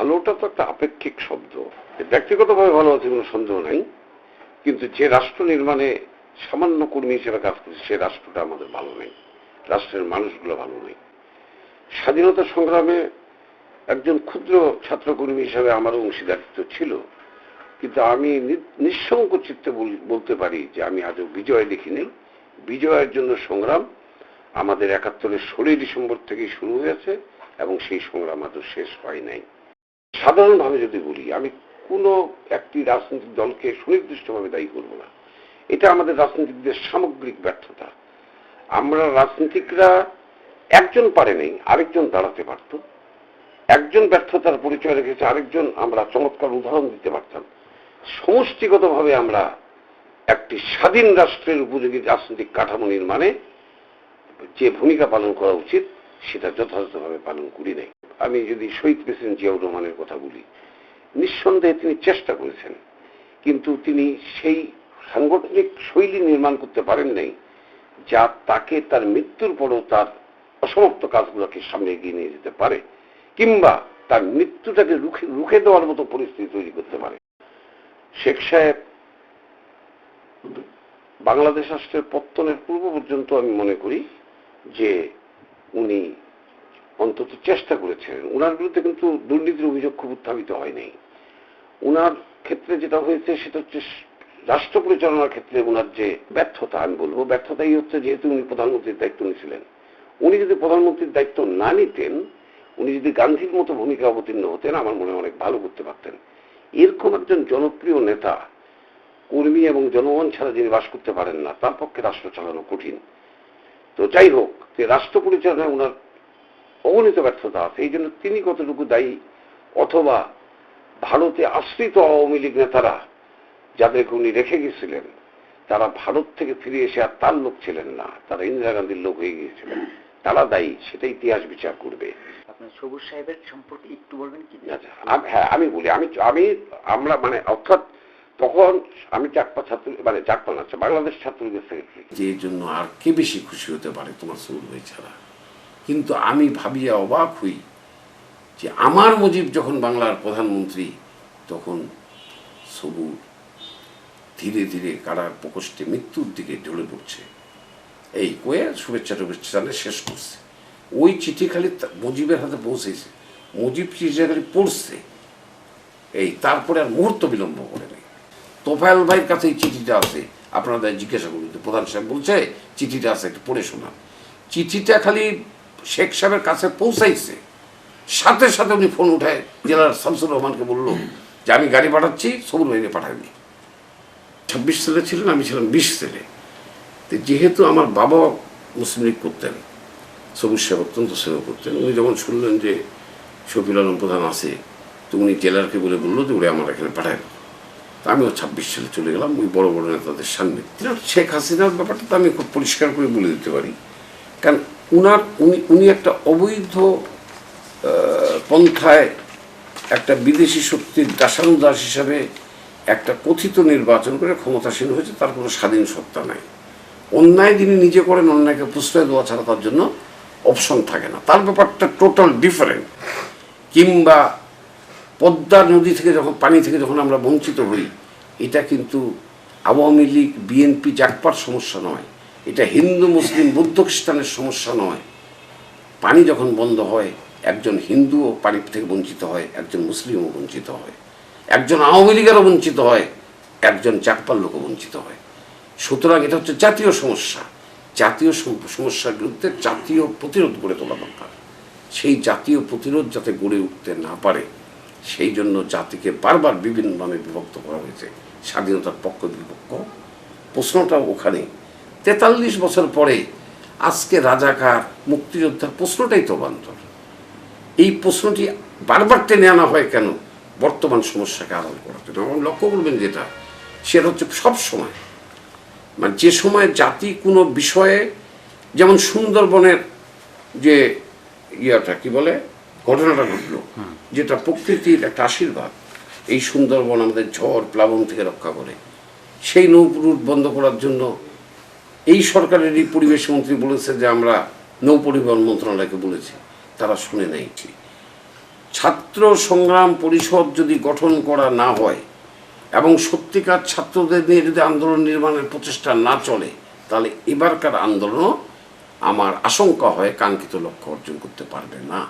ভালোটা তো একটা আপেক্ষিক শব্দ। ব্যক্তিগতভাবে ভালো আছে কোনো সন্দেহ নাই, কিন্তু যে রাষ্ট্র নির্মাণে সামান্য কর্মী হিসেবে কাজ করছে, সে রাষ্ট্রটা আমাদের ভালো নেই। রাষ্ট্রের মানুষগুলো ভালো নেই। স্বাধীনতা সংগ্রামে একজন ক্ষুদ্র ছাত্রকর্মী হিসেবে আমারও অংশীদারিত্ব ছিল, কিন্তু আমি নি- নিঃসঙ্ক চিত্তে বলতে পারি যে আমি আজও বিজয় দেখিনি। বিজয়ের জন্য সংগ্রাম আমাদের একাত্তরের ষোলোই ডিসেম্বর থেকেই শুরু হয়েছে এবং সেই সংগ্রাম আজও শেষ হয় নাই। সাধারণভাবে যদি বলি, আমি কোনো একটি রাজনৈতিক দলকে সুনির্দিষ্টভাবে দায়ী করব না। এটা আমাদের রাজনীতিকদের সামগ্রিক ব্যর্থতা। আমরা রাজনীতিকরা, একজন পারে নেই, আরেকজন দাঁড়াতে পারত। একজন ব্যর্থতার পরিচয় রেখেছে, আরেকজন আমরা চমৎকার উদাহরণ দিতে পারতাম। সমষ্টিগতভাবে আমরা একটি স্বাধীন রাষ্ট্রের উপযোগী রাজনৈতিক কাঠামো নির্মাণে যে ভূমিকা পালন করা উচিত, সেটা যথাযথভাবে পালন করি নাই। আমি যদি শহীদ প্রেসিডেন্ট জিয়াউর রহমানের কথা বলি, নিঃসন্দেহে তিনি চেষ্টা করেছেন, কিন্তু তিনি সেই সাংগঠনিক শৈলী নির্মাণ করতে পারেন নাই, যা তাকে তার মৃত্যুর পরও তার অসমাপ্ত কাজগুলোকে সামনে এগিয়ে নিয়ে যেতে পারে, কিংবা তার মৃত্যুটাকে রুখে রুখে দেওয়ার মতো পরিস্থিতি তৈরি করতে পারে। শেখ সাহেব বাংলাদেশ রাষ্ট্রের পত্তনের পূর্ব পর্যন্ত আমি মনে করি যে উনি অন্তত চেষ্টা করেছিলেন। উনার বিরুদ্ধে কিন্তু দুর্নীতির অভিযোগ খুব উত্থাপিত হয়নি। উনার ক্ষেত্রে যেটা হয়েছে, সেটা হচ্ছে রাষ্ট্র পরিচালনার ক্ষেত্রে উনার যে ব্যর্থতা, আমি বলব ব্যর্থতাই হচ্ছে যেহেতু উনি প্রধানমন্ত্রীর দায়িত্ব নিয়েছিলেন। উনি যদি প্রধানমন্ত্রীর দায়িত্ব না নিতেন, উনি যদি গান্ধীর মতো ভূমিকা অবতীর্ণ হতেন, আমার মনে অনেক ভালো করতে পারতেন। এরকম একজন জনপ্রিয় নেতা, কর্মী এবং জনগণ ছাড়া যিনি বাস করতে পারেন না, তার পক্ষে রাষ্ট্র চালানো কঠিন। তো যাই হোক, যে রাষ্ট্র পরিচালনায় ওনার অগণিত ব্যর্থতা আছে। এই জন্য তিনি কতটুকু দায়ী? অথবা ভারতে আশ্রিত আওয়ামী লীগ নেতারা যাদেরকে উনি রেখে গেছিলেন তারা ভারত থেকে ফিরে এসে আর তার লোক ছিলেন না তারা ইন্দিরা গান্ধীর লোক হয়ে গিয়েছিলেন। তারা দায়ী সেটা ইতিহাস বিচার করবে। আপনার সবুজ সাহেবের সম্পর্কে একটু বলবেন কি? আচ্ছা, হ্যাঁ আমি বলি আমি আমি আমরা মানে অর্থাৎ তখন আমি চাকপা ছাত্র মানে চাকপা না বাংলাদেশ ছাত্রলীগের সেক্রেটারি যে জন্য আর কে বেশি খুশি হতে পারে তোমার ভাই ছাড়া? কিন্তু আমি ভাবিয়া অবাক হই যে আমার মুজিব যখন বাংলার প্রধানমন্ত্রী, তখন সবুজ ধীরে ধীরে কারার প্রকোষ্ঠে মৃত্যুর দিকে ঢলে পড়ছে। এই কয়ে শুভেচ্ছা টুভেচ্ছা শেষ করছে। ওই চিঠি খালি মুজিবের হাতে পৌঁছেছে। মুজিব চিঠিটা খালি পড়ছে, এই তারপরে আর মুহূর্ত বিলম্ব করে নেই। তোফায়েল ভাইয়ের কাছে এই চিঠিটা আছে আপনাদের জিজ্ঞাসা করুন। প্রধান সাহেব বলছে, চিঠিটা আছে, একটু পড়ে শোনান। চিঠিটা খালি শেখ সাহেবের কাছে পৌঁছাইছে। সাথে সাথে উনি ফোন উঠায় জেলার শামসুর রহমানকে বলল যে, আমি গাড়ি পাঠাচ্ছি, সবুর ভাইকে পাঠাইনি। ছাব্বিশ ছেলে ছিলেন, আমি ছিলাম বিশ ছেলে তো যেহেতু আমার বাবা মুসলিম লীগ করতেন, সবুজ সাহেব অত্যন্ত সেবা করতেন, উনি যখন শুনলেন যে শফিল আলম প্রধান আছে, তো উনি জেলারকে বলে বলল যে, ওরে আমার এখানে পাঠায়। তা আমিও ছাব্বিশ সালে চলে গেলাম, ওই বড় বড় নেতাদের সামনে। শেখ হাসিনার ব্যাপারটা তো আমি খুব পরিষ্কার করে বলে দিতে পারি। কারণ উনার, উনি উনি একটা অবৈধ পন্থায় একটা বিদেশি শক্তির দাসানুদাস হিসাবে একটা কথিত নির্বাচন করে ক্ষমতাসীন হয়েছে, তার কোনো স্বাধীন সত্তা নাই। অন্যায় যিনি নিজে করেন, অন্যায়কে প্রশ্রয় দেওয়া ছাড়া তার জন্য অপশন থাকে না। তার ব্যাপারটা টোটাল ডিফারেন্ট কিংবা পদ্মা নদী থেকে যখন, পানি থেকে যখন আমরা বঞ্চিত হই, এটা কিন্তু আওয়ামী লীগ, বিএনপি, জাকপার সমস্যা নয়। এটা হিন্দু, মুসলিম, বৌদ্ধ খ্রিস্টানের সমস্যা নয়। পানি যখন বন্ধ হয়, একজন হিন্দুও পানি থেকে বঞ্চিত হয়, একজন মুসলিমও বঞ্চিত হয়। একজন আওয়ামী লীগেরও বঞ্চিত হয়, একজন চাকপার লোকও বঞ্চিত হয়। সুতরাং এটা হচ্ছে জাতীয় সমস্যা। জাতীয় সম- সমস্যার বিরুদ্ধে জাতীয় প্রতিরোধ গড়ে তোলা দরকার। সেই জাতীয় প্রতিরোধ যাতে গড়ে উঠতে না পারে, সেই জন্য জাতিকে বারবার বিভিন্ন নামে বিভক্ত করা হয়েছে। স্বাধীনতার পক্ষ বিপক্ষ। প্রশ্নটা ওখানে তেতাল্লিশ বছর পরে আজকে রাজাকার মুক্তিযোদ্ধার প্রশ্নটাই তো বান্তর এই প্রশ্নটি বারবার টেনে আনা হয় কেন? বর্তমান সমস্যাকে আড়াল করার জন্য। আমার লক্ষ্য করবেন যেটা সেটা হচ্ছে সব সময় মানে যে সময় জাতি কোনো বিষয়ে যেমন সুন্দরবনের যে ইয়াটা কি বলে? ঘটনাটা ঘটলো যেটা প্রকৃতির একটা আশীর্বাদ। এই সুন্দরবন আমাদের ঝড় প্লাবন থেকে রক্ষা করে। সেই নৌরুট বন্ধ করার জন্য এই সরকারেরই পরিবেশ মন্ত্রী বলেছে যে আমরা নৌ পরিবহন মন্ত্রণালয়কে বলেছি। তারা শুনে নেই ছাত্র সংগ্রাম পরিষদ যদি গঠন করা না হয় এবং সত্যিকার ছাত্রদের নিয়ে যদি আন্দোলন নির্মাণের প্রচেষ্টা না চলে, তাহলে এবারকার আন্দোলনও আমার আশঙ্কা হয় কাঙ্ক্ষিত লক্ষ্য অর্জন করতে পারবে না।